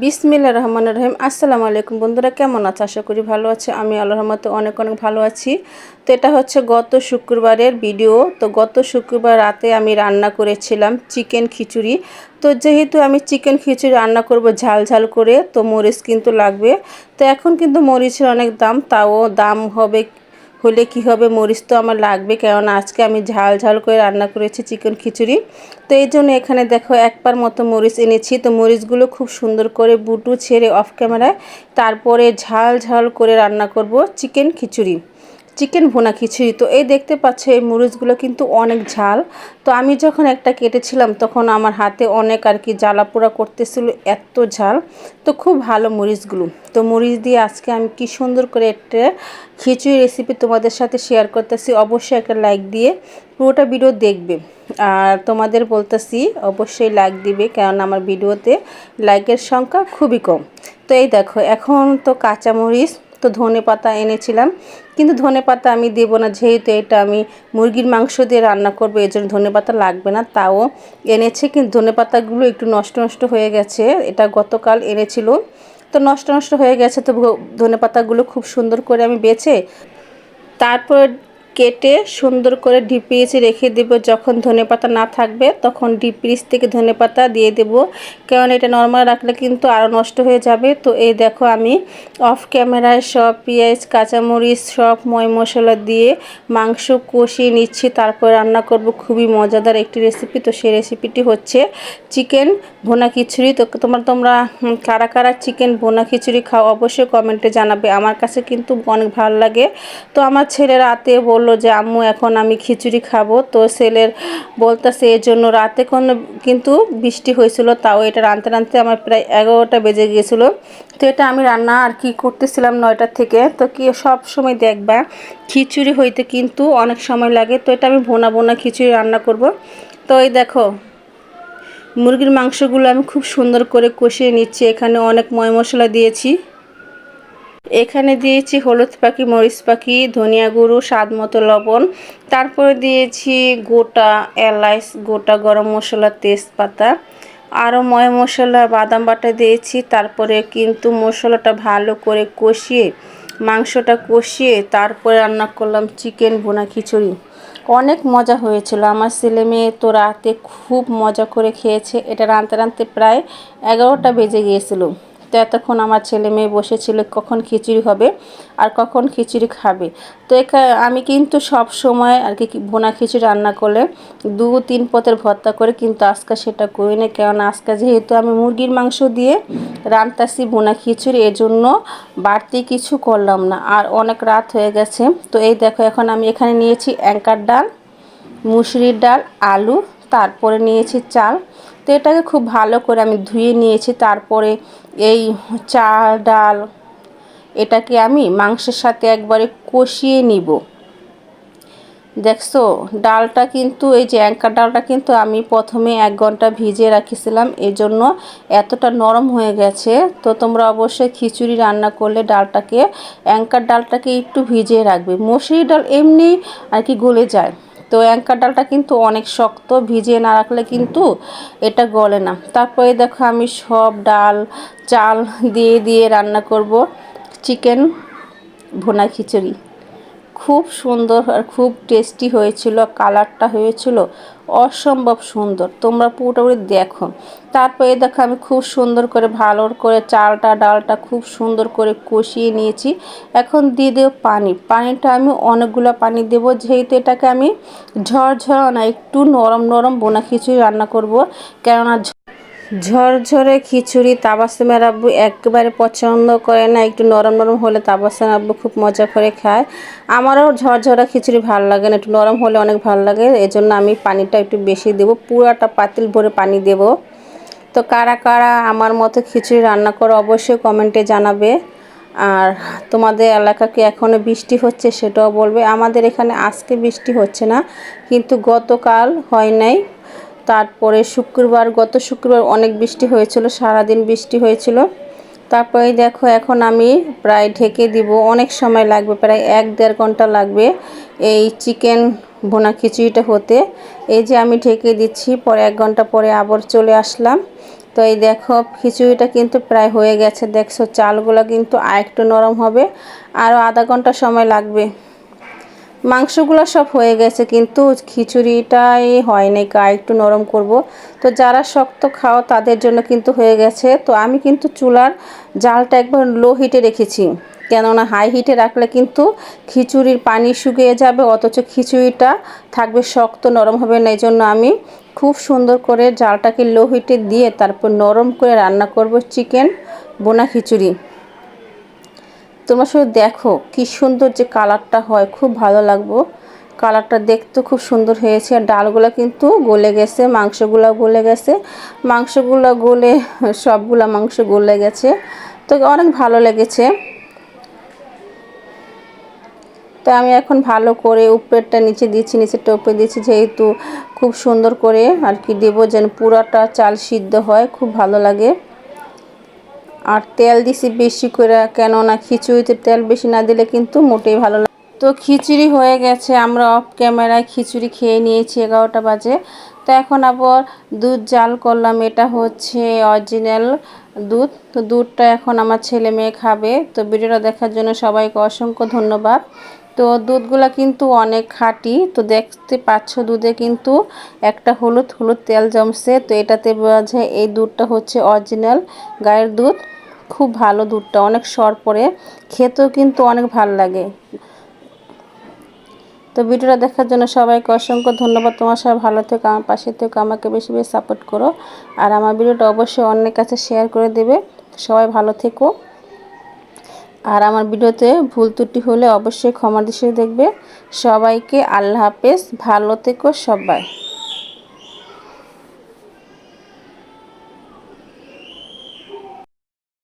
বিসমিল্লা রহমান রহিম। আসসালামু আলাইকুম বন্ধুরা, কেমন আছে? আশা করি ভালো আছে। আমি আল্লাহ রহমতে অনেক অনেক ভালো আছি। তো এটা হচ্ছে গত শুক্রবারের ভিডিও। তো গত শুক্রবার রাতে আমি রান্না করেছিলাম চিকেন খিচুড়ি। তো যেহেতু আমি চিকেন খিচুড়ি রান্না করব ঝাল ঝাল করে, তো মরিচ কিন্তু লাগবে। তো এখন কিন্তু মরিচের অনেক দাম, তাও দাম হবে হলে কি হবে? মরিচ তো আমার লাগবে, কেননা আজকে আমি ঝাল ঝাল করে রান্না করেছি চিকেন খিচুড়ি। তো এই জন্য এখানে দেখো একবার মতো মরিচ এনেছি। তো মরিচগুলো খুব সুন্দর করে বুটু ছেড়ে অফ ক্যামেরায় তারপরে ঝাল ঝাল করে রান্না করব চিকেন খিচুড়ি। চিকেন ভুনা খিচুড়ি। তো এই দেখতে পাচ্ছ, এই মরিচগুলো কিন্তু অনেক ঝাল। তো আমি যখন একটা কেটেছিলাম, তখন আমার হাতে অনেক আর কি জ্বালা পোড়া করতেছিল, এত ঝাল। তো খুব ভালো মরিচগুলো। তো মরিচ দিয়ে আজকে আমি কি সুন্দর করে একটা খিচুড়ি রেসিপি তোমাদের সাথে শেয়ার করতেছি। অবশ্যই একটা লাইক দিয়ে পুরোটা ভিডিও দেখবে। আর তোমাদের বলতেছি, অবশ্যই লাইক দিবে, কারণ আমার ভিডিওতে লাইকের সংখ্যা খুবই কম। তো এই দেখো, এখন তো কাঁচামরিচ, তো ধনে পাতা এনেছিলাম। কিন্তু ধনে পাতা আমি দেবো না, যেহেতু এটা আমি মুরগির মাংস দিয়ে রান্না করব এই জন্য ধনে পাতা লাগবে না, তাও এনেছে, কিন্তু ধনে পাতাগুলো একটু নষ্ট নষ্ট হয়ে গেছে, এটা গতকাল এনেছিল, তো নষ্ট নষ্ট হয়ে গেছে, তো ধনে পাতাগুলো খুব সুন্দর করে আমি বেছে, তারপর কেটে সুন্দর করে ডিপ রেখে দেব। যখন ধনে পাতা না থাকবে, তখন ডিপ ফ্রিজ থেকে ধনে পাতা দিয়ে দেব। কারণ এটা নর্মাল রাখলে কিন্তু আরও নষ্ট হয়ে যাবে। তো এই দেখো আমি অফ ক্যামেরায় সব পেঁয়াজ, কাঁচামরিচ, সব ময় মশলা দিয়ে মাংস কষিয়ে নিচ্ছি। তারপর রান্না করব। খুবই মজাদার একটি রেসিপি তো সেই রেসিপিটি হচ্ছে চিকেন ভোনা খিচুড়ি। তো তোমরা তোমরা কারা কারা চিকেন ভোনা খিচুড়ি খাও অবশ্যই কমেন্টে জানাবে। আমার কাছে কিন্তু অনেক ভালো লাগে। তো আমার ছেলে রাতে বল বলল যে, আম্মু, এখন আমি খিচুড়ি খাব। তো ছেলের বলতেছে এর জন্য রাতে কোনো কিন্তু বৃষ্টি হয়েছিল, তাও এটা রাঁধতে রাঁধতে আমার প্রায় এগারোটা বেজে গিয়েছিল। তো এটা আমি রান্না আর কি করতেছিলাম নয়টার থেকে। তো কি সব সময় দেখবা, খিচুড়ি হইতে কিন্তু অনেক সময় লাগে। তো এটা আমি ভোনা বোনা খিচুড়ি রান্না করব। তো এই দেখো, মুরগির মাংসগুলো আমি খুব সুন্দর করে কষিয়ে নিচ্ছি। এখানে অনেক ময় মশলা দিয়েছি। এখানে দিয়েছি হলুদ পাখি, মরিচ পাখি, ধনিয়া গুঁড়ো, স্বাদ মতো লবণ। তারপরে দিয়েছি গোটা এলাইচ, গোটা গরম মশলা, তেজপাতা। আরও ময় মশলা, বাদাম বাটা দিয়েছি। তারপরে কিন্তু মশলাটা ভালো করে কষিয়ে, মাংসটা কষিয়ে তারপরে রান্না করলাম চিকেন বোনা খিচুড়ি। অনেক মজা হয়েছিল। আমার ছেলে মেয়ে তো রাতে খুব মজা করে খেয়েছে। এটা রাঁধতে রাঁধতে প্রায় এগারোটা বেজে গিয়েছিল। তো এতক্ষণ আমার ছেলে মেয়ে বসেছিল, কখন খিচুড়ি হবে আর কখন খিচুড়ি খাবে। তো আমি কিন্তু সব সময় আর কি বোনা খিচুড়ি রান্না করলে দু তিন পথের ভর্তা করে কিন্তু আজকে সেটা করি না। কেন আজকে যেহেতু আমি মুরগির মাংস দিয়ে রান্তাসি বোনা খিচুড়ি, এজন্য বাড়তি কিছু করলাম না। আর অনেক রাত হয়ে গেছে। তো এই দেখো, এখন আমি এখানে নিয়েছি অ্যাঙ্কার ডাল, মুসুরির ডাল, আলু, তারপরে নিয়েছি চাল। তো এটাকে খুব ভালো করে আমি ধুয়ে নিয়েছি। তারপরে এই চাল ডাল, এটাকে আমি মাংসের সাথে একবারে কষিয়ে নিব। দেখছ, ডালটা কিন্তু, এই যে অ্যাঙ্কার ডালটা কিন্তু আমি প্রথমে এক ঘণ্টা ভিজিয়ে রাখিছিলাম এই জন্য এতটা নরম হয়ে গেছে। তো তোমরা অবশ্যই খিচুড়ি রান্না করলে ডালটাকে অ্যাঙ্কার ডালটাকে একটু ভিজিয়ে রাখবে। মসুরি ডাল এমনি আর কি গলে যায়। তো অ্যাঙ্কার ডালটা কিন্তু অনেক শক্ত, ভিজিয়ে না রাখলে কিন্তু এটা গলে না। তারপরে দেখো আমি সব ডাল, চাল দিয়ে দিয়ে রান্না করব চিকেন ভোনা খিচুড়ি। খুব সুন্দর আর খুব টেস্টি হয়েছিল, কালারটা হয়েছিল। অসম্ভব সুন্দর। তোমরা পুরোটাপুরি দেখো। তারপরে দেখো, আমি খুব সুন্দর করে ভালো করে চালটা, ডালটা খুব সুন্দর করে কষিয়ে নিয়েছি। এখন দিয়ে দেবো পানি। পানিটা আমি অনেকগুলো পানি দেবো। যেহেতু এটাকে আমি ঝরঝরা না, একটু নরম নরম বোনা খিচুড়ি রান্না করব। কেননা ঝরঝরে খিচুড়ি তাবাসুমের আব্বু একেবারে পছন্দ করে না, একটু নরম নরম হলে তাবাসুম আব্বু খুব মজা করে খায়। আমারও ঝরঝরা খিচুড়ি ভালো লাগে না, একটু নরম হলে অনেক ভালো লাগে, এজন্য আমি পানিটা একটু বেশি দেব, পুরাটা পাতিল ভরে পানি দেব। তো কারা কারা আমার মতো খিচুড়ি রান্না করে অবশ্যই কমেন্টে জানাবে। আর তোমাদের এলাকা কি এখনও বৃষ্টি হচ্ছে সেটাও বলবে। আমাদের এখানে আজকে বৃষ্টি হচ্ছে না, কিন্তু গতকাল হয় নাই। তারপরে শুক্রবার, গত শুক্রবার অনেক বৃষ্টি হয়েছিল, সারাদিন বৃষ্টি হয়েছিল। তারপরে দেখো, এখন আমি প্রায় ঢেকে দিব, অনেক সময় লাগবে, প্রায় এক দেড় ঘণ্টা লাগবে এই চিকেন বোনা খিচুড়িটা হতে। এই যে আমি ঢেকে দিচ্ছি, পরে এক ঘণ্টা পরে আবার চলে আসলাম। তো এই দেখো, খিচুড়িটা কিন্তু প্রায় হয়ে গেছে, দেখছ, চালগুলো কিন্তু আর একটু নরম হবে, আরও আধা ঘণ্টা সময় লাগবে। মাংসগুলো সব হয়ে গেছে, কিন্তু খিচুড়িটাই হয় নাই কা একটু নরম করব। তো যারা শক্ত খাও, তাদের জন্য কিন্তু হয়ে গেছে। তো আমি কিন্তু চুলার জালটা একবার লো হিটে রেখেছি। কেননা হাই হিটে রাখলে কিন্তু খিচুড়ির পানি শুকিয়ে যাবে, অথচ খিচুড়িটা থাকবে শক্ত, নরম হবে না। এই জন্য আমি খুব সুন্দর করে জালটাকে লো হিটে দিয়ে তারপর নরম করে রান্না করব চিকেন বোনা খিচুড়ি। তোমরা শুধু দেখো কি সুন্দর যে কালারটা হয়, খুব ভালো লাগবো। কালারটা দেখতে খুব সুন্দর হয়েছে আর ডালগুলো কিন্তু গলে গেছে, মাংসগুলো গলে গেছে। মাংসগুলো গলে, সবগুলো মাংস গলে গেছে। তো অনেক ভালো লেগেছে। তো আমি এখন ভালো করে উপরেরটা নিচে দিচ্ছি নিচেরটা উপরে দিচ্ছি যেহেতু খুব সুন্দর করে আর কি দেবো যেন পুরাটা চাল সিদ্ধ হয়, খুব ভালো লাগে। আর তেল দিছি বেশি করে, কেননা খিচুড়িতে তেল বেশি না দিলে কিন্তু মোটেই ভালো লাগে তো খিচুড়ি হয়ে গেছে, আমরা অফ ক্যামেরায় খিচুড়ি খেয়ে নিয়েছি এগারোটা বাজে। তো এখন আবার দুধ জাল করলাম, এটা হচ্ছে অরিজিনাল দুধ। তো দুধটা এখন আমার ছেলে মেয়ে খাবে। তো ভিডিওটা দেখার জন্য সবাইকে অসংখ্য ধন্যবাদ। তো দুধগুলো কিন্তু অনেক খাঁটি, তো দেখতে পাচ্ছ দুধে কিন্তু একটা হলুদ হলুদ তেল জমছে। তো এটাতে বোঝা যায় এই দুধটা হচ্ছে অরিজিনাল গায়ের দুধ। খুব ভালো দুধটা, অনেক সর পরে। খেতেও কিন্তু অনেক ভালো লাগে। তো ভিডিওটা দেখার জন্য সবাইকে অসংখ্য ধন্যবাদ। তোমার সবাই ভালো থেকো, আমার পাশে থেকো, আমাকে বেশি বেশি সাপোর্ট করো। আর আমার ভিডিওটা অবশ্যই অন্যের কাছে শেয়ার করে দেবে। সবাই ভালো থেকো। আর আমার ভিডিওতে ভুল ত্রুটি হলে অবশ্যই ক্ষমা দৃষ্টি দেখবে। সবাইকে আল্লাহ হাফেজ। ভালো থেকো সবাই।